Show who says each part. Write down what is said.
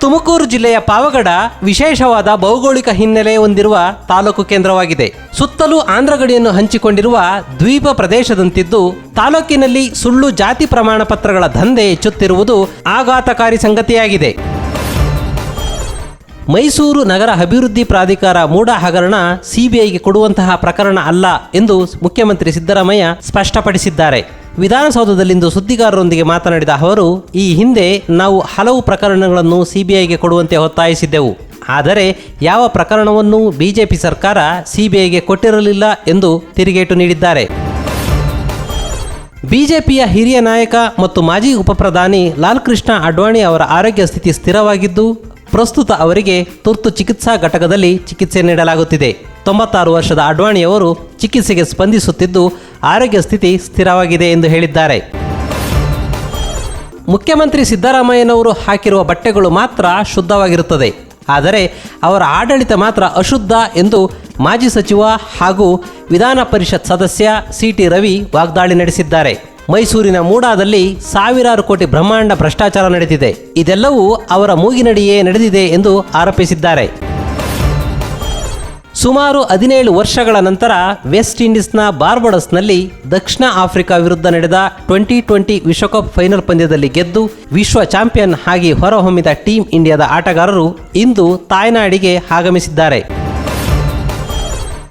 Speaker 1: ತುಮಕೂರು ಜಿಲ್ಲೆಯ ಪಾವಗಡ ವಿಶೇಷವಾದ ಭೌಗೋಳಿಕ ಹಿನ್ನೆಲೆ ಹೊಂದಿರುವ ತಾಲೂಕು ಕೇಂದ್ರವಾಗಿದೆ. ಸುತ್ತಲೂ ಆಂಧ್ರ ಗಡಿಯನ್ನು ಹಂಚಿಕೊಂಡಿರುವ ದ್ವೀಪ ಪ್ರದೇಶದಂತಿದ್ದು, ತಾಲೂಕಿನಲ್ಲಿ ಸುಳ್ಳು ಜಾತಿ ಪ್ರಮಾಣ ಪತ್ರಗಳ ದಂಧೆ ಹೆಚ್ಚುತ್ತಿರುವುದು ಆಘಾತಕಾರಿ ಸಂಗತಿಯಾಗಿದೆ. ಮೈಸೂರು ನಗರ ಅಭಿವೃದ್ಧಿ ಪ್ರಾಧಿಕಾರ ಮೂಡ ಹಗರಣ ಸಿಬಿಐಗೆ ಕೊಡುವಂತಹ ಪ್ರಕರಣ ಅಲ್ಲ ಎಂದು ಮುಖ್ಯಮಂತ್ರಿ ಸಿದ್ದರಾಮಯ್ಯ ಸ್ಪಷ್ಟಪಡಿಸಿದ್ದಾರೆ. ವಿಧಾನಸೌಧದಲ್ಲಿಂದು ಸುದ್ದಿಗಾರರೊಂದಿಗೆ ಮಾತನಾಡಿದ ಅವರು, ಈ ಹಿಂದೆ ನಾವು ಹಲವು ಪ್ರಕರಣಗಳನ್ನು ಸಿಬಿಐಗೆ ಕೊಡುವಂತೆ ಒತ್ತಾಯಿಸಿದ್ದೆವು. ಆದರೆ ಯಾವ ಪ್ರಕರಣವನ್ನು ಬಿಜೆಪಿ ಸರ್ಕಾರ ಸಿಬಿಐಗೆ ಕೊಟ್ಟಿರಲಿಲ್ಲ ಎಂದು ತಿರುಗೇಟು ನೀಡಿದ್ದಾರೆ. ಬಿಜೆಪಿಯ ಹಿರಿಯ ನಾಯಕ ಮತ್ತು ಮಾಜಿ ಉಪಪ್ರಧಾನಿ ಲಾಲ್ ಕೃಷ್ಣ ಅಡ್ವಾಣಿ ಅವರ ಆರೋಗ್ಯ ಸ್ಥಿತಿ ಸ್ಥಿರವಾಗಿದ್ದು ಪ್ರಸ್ತುತ ಅವರಿಗೆ ತುರ್ತು ಚಿಕಿತ್ಸಾ ಘಟಕದಲ್ಲಿ ಚಿಕಿತ್ಸೆ ನೀಡಲಾಗುತ್ತಿದೆ. ತೊಂಬತ್ತಾರು ವರ್ಷದ ಅಡ್ವಾಣಿಯವರು ಚಿಕಿತ್ಸೆಗೆ ಸ್ಪಂದಿಸುತ್ತಿದ್ದು, ಆರೋಗ್ಯ ಸ್ಥಿತಿ ಸ್ಥಿರವಾಗಿದೆ ಎಂದು ಹೇಳಿದ್ದಾರೆ. ಮುಖ್ಯಮಂತ್ರಿ ಸಿದ್ದರಾಮಯ್ಯನವರು ಹಾಕಿರುವ ಬಟ್ಟೆಗಳು ಮಾತ್ರ ಶುದ್ಧವಾಗಿರುತ್ತದೆ. ಆದರೆ ಅವರ ಆಡಳಿತ ಮಾತ್ರ ಅಶುದ್ಧ ಎಂದು ಮಾಜಿ ಸಚಿವ ಹಾಗೂ ವಿಧಾನ ಪರಿಷತ್ ಸದಸ್ಯ ಸಿ ಟಿ ರವಿ ವಾಗ್ದಾಳಿ ನಡೆಸಿದ್ದಾರೆ. ಮೈಸೂರಿನ ಮೂಡಾದಲ್ಲಿ ಸಾವಿರಾರು ಕೋಟಿ ಬ್ರಹ್ಮಾಂಡ ಭ್ರಷ್ಟಾಚಾರ ನಡೆದಿದೆ. ಇದೆಲ್ಲವೂ ಅವರ ಮೂಗಿನಡಿಯೇ ನಡೆದಿದೆ ಎಂದು ಆರೋಪಿಸಿದ್ದಾರೆ. ಸುಮಾರು ಹದಿನೇಳು ವರ್ಷಗಳ ನಂತರ ವೆಸ್ಟ್ ಇಂಡೀಸ್ನ ಬಾರ್ಬಡಸ್ನಲ್ಲಿ ದಕ್ಷಿಣ ಆಫ್ರಿಕಾ ವಿರುದ್ಧ ನಡೆದ ಟ್ವೆಂಟಿ ಟ್ವೆಂಟಿ ವಿಶ್ವಕಪ್ ಫೈನಲ್ ಪಂದ್ಯದಲ್ಲಿ ಗೆದ್ದು ವಿಶ್ವ ಚಾಂಪಿಯನ್ ಆಗಿ ಹೊರಹೊಮ್ಮಿದ ಟೀಂ ಇಂಡಿಯಾದ ಆಟಗಾರರು ಇಂದು ತಾಯ್ನಾಡಿಗೆ ಆಗಮಿಸಿದ್ದಾರೆ.